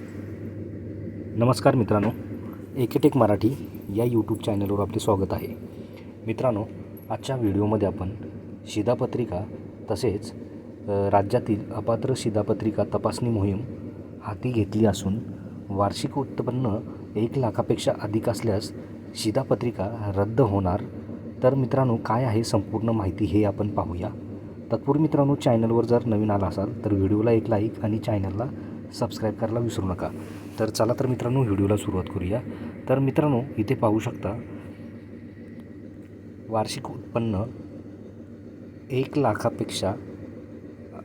नमस्कार मित्रांनो एकेटेक मराठी या यूट्यूब चॅनलवर आपले स्वागत आहे. मित्रांनो आजच्या व्हिडिओमध्ये आपण शिधापत्रिका तसेच राज्यातील अपात्र शिधापत्रिका तपासणी मोहीम हाती घेतली असून वार्षिक उत्पन्न एक लाखापेक्षा अधिक असल्यास शिधापत्रिका रद्द होणार. तर मित्रांनो काय आहे संपूर्ण माहिती हे आपण पाहूया. तत्पूर्वी मित्रांनो चॅनलवर जर नवीन आला असाल तर व्हिडिओला एक लाईक आणि चॅनलला सबस्क्राईब करायला विसरू नका. तर चला तर मित्रांनो व्हिडिओला सुरुवात करूया. तर मित्रांनो इथे पाहू शकता वार्षिक उत्पन्न एक लाखापेक्षा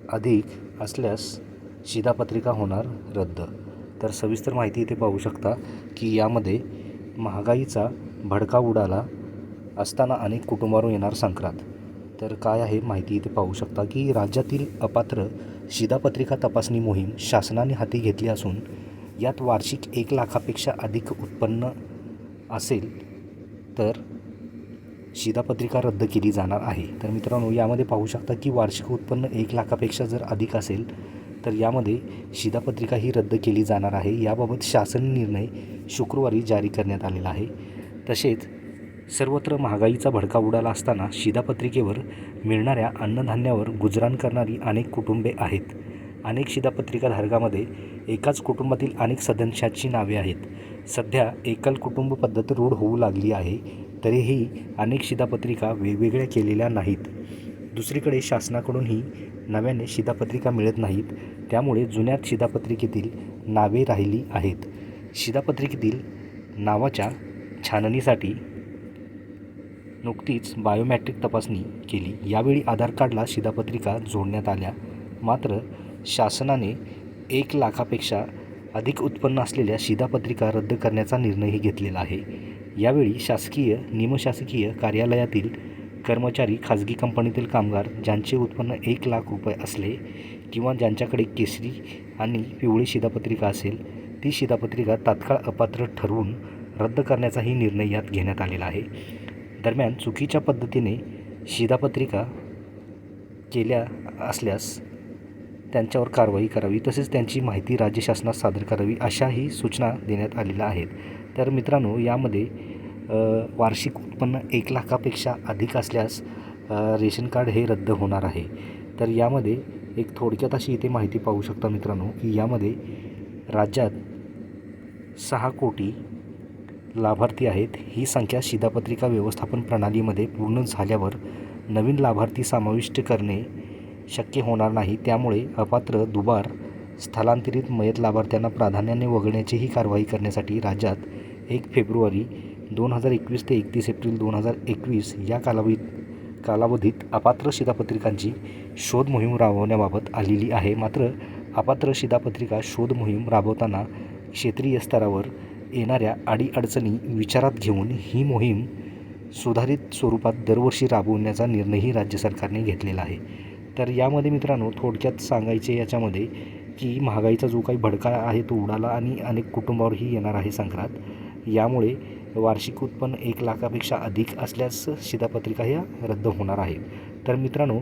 अधिक असल्यास शिधापत्रिका होणार रद्द. तर सविस्तर माहिती इथे पाहू शकता की यामध्ये महागाईचा भडका उडाला असताना अनेक कुटुंबावरून येणार संक्रांत. तर काय आहे माहिती इथे पाहू शकता की राज्यातील अपात्र शिधापत्रिका तपासणी मोहीम शासनाने हाती घेतली असून यात वार्षिक एक लाखापेक्षा अधिक उत्पन्न असेल तर शिधापत्रिका रद्द केली जाणार आहे. तर मित्रांनो यामध्ये पाहू शकता की वार्षिक उत्पन्न एक लाखापेक्षा जर अधिक असेल तर यामध्ये शिधापत्रिका ही रद्द केली जाणार आहे. याबाबत शासन निर्णय शुक्रवारी जारी करण्यात आलेला आहे. तसेच सर्वत्र महागाईचा भडका उडाला असताना शिधापत्रिकेवर मिळणाऱ्या अन्नधान्यावर गुजराण करणारी अनेक कुटुंबे आहेत. अनेक शिधापत्रिकाधारकामध्ये एकाच कुटुंबातील अनेक सदस्यांची नावे आहेत. सध्या एकल कुटुंब पद्धत रूढ होऊ लागली आहे तरीही अनेक शिधापत्रिका वेगवेगळ्या केलेल्या नाहीत. दुसरीकडे शासनाकडूनही नव्याने शिधापत्रिका मिळत नाहीत त्यामुळे जुन्या शिधापत्रिकेतील नावे राहिली आहेत. शिधापत्रिकेतील नावाच्या छाननीसाठी नुकतीच बायोमॅट्रिक तपासणी केली. यावेळी आधार कार्डला शिधापत्रिका जोडण्यात आल्या. मात्र शासनाने एक लाखापेक्षा अधिक उत्पन्न असलेल्या शिधापत्रिका रद्द करण्याचा निर्णयही घेतलेला आहे. यावेळी शासकीय निमशासकीय कार्यालयातील कर्मचारी खाजगी कंपनीतील कामगार ज्यांचे उत्पन्न एक लाख रुपये असले किंवा ज्यांच्याकडे केसरी आणि पिवळी शिधापत्रिका असेल ती शिधापत्रिका तात्काळ अपात्र ठरवून रद्द करण्याचाही निर्णय यात घेण्यात आलेला आहे. दरम्यान चुकीच्या पद्धतीने शिधापत्रिका केल्या असल्यास त्यांच्यावर कारवाई करावी. तसेच त्यांची माहिती राज्य शासनात सादर करावी अशाही सूचना देण्यात आलेल्या आहेत. तर मित्रांनो यामध्ये वार्षिक उत्पन्न एक लाखापेक्षा अधिक असल्यास रेशन कार्ड हे रद्द होणार आहे. तर यामध्ये एक थोडक्यात अशी इथे माहिती पाहू शकता मित्रांनो की यामध्ये राज्यात सहा कोटी लाभार्थी आहेत. ही संख्या शिधापत्रिका व्यवस्थापन प्रणालीमध्ये पूर्ण झाल्यावर नवीन लाभार्थी समाविष्ट करणे शक्य होणार नाही. त्यामुळे अपात्र दुबार स्थलांतरित मयत लाभार्थ्यांना प्राधान्याने वगळण्याची ही कारवाई करण्यासाठी राज्यात एक फेब्रुवारी दोन हजार एकवीस ते एकतीस एप्रिल दोन हजार एकवीस या कालावधीत कालावधीत अपात्र शिधापत्रिकांची शोध मोहीम राबवण्याबाबत आलेली आहे. मात्र अपात्र शिधापत्रिका शोध मोहीम राबवताना क्षेत्रीय स्तरावर येणाऱ्या अडीअडचणी विचारात घेऊन ही मोहीम सुधारित स्वरूपात दरवर्षी राबवण्याचा निर्णयही राज्य सरकारने घेतलेला आहे. तर यामध्ये मित्रांनो थोडक्यात सांगायचे याच्यामध्ये की महागाईचा जो काही भडका आहे तो उडाला आणि अनेक कुटुंबावरही येणार आहे संक्रांत. यामुळे वार्षिक उत्पन्न एक लाखापेक्षा अधिक असल्यास शिधापत्रिका ह्या रद्द होणार आहेत तर मित्रांनो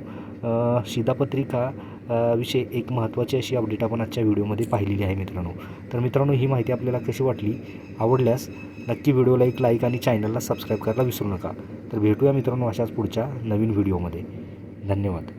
शिधापत्रिका विषय एक महत्त्वाची अशी अपडेट आपण आजच्या व्हिडिओमध्ये पाहिलेली आहे मित्रांनो. तर मित्रांनो ही माहिती आपल्याला कशी वाटली आवडल्यास नक्की व्हिडिओला एक लाईक आणि चॅनलला सबस्क्राईब करायला विसरू नका. तर भेटूया मित्रांनो अशाच पुढच्या नवीन व्हिडिओमध्ये. धन्यवाद.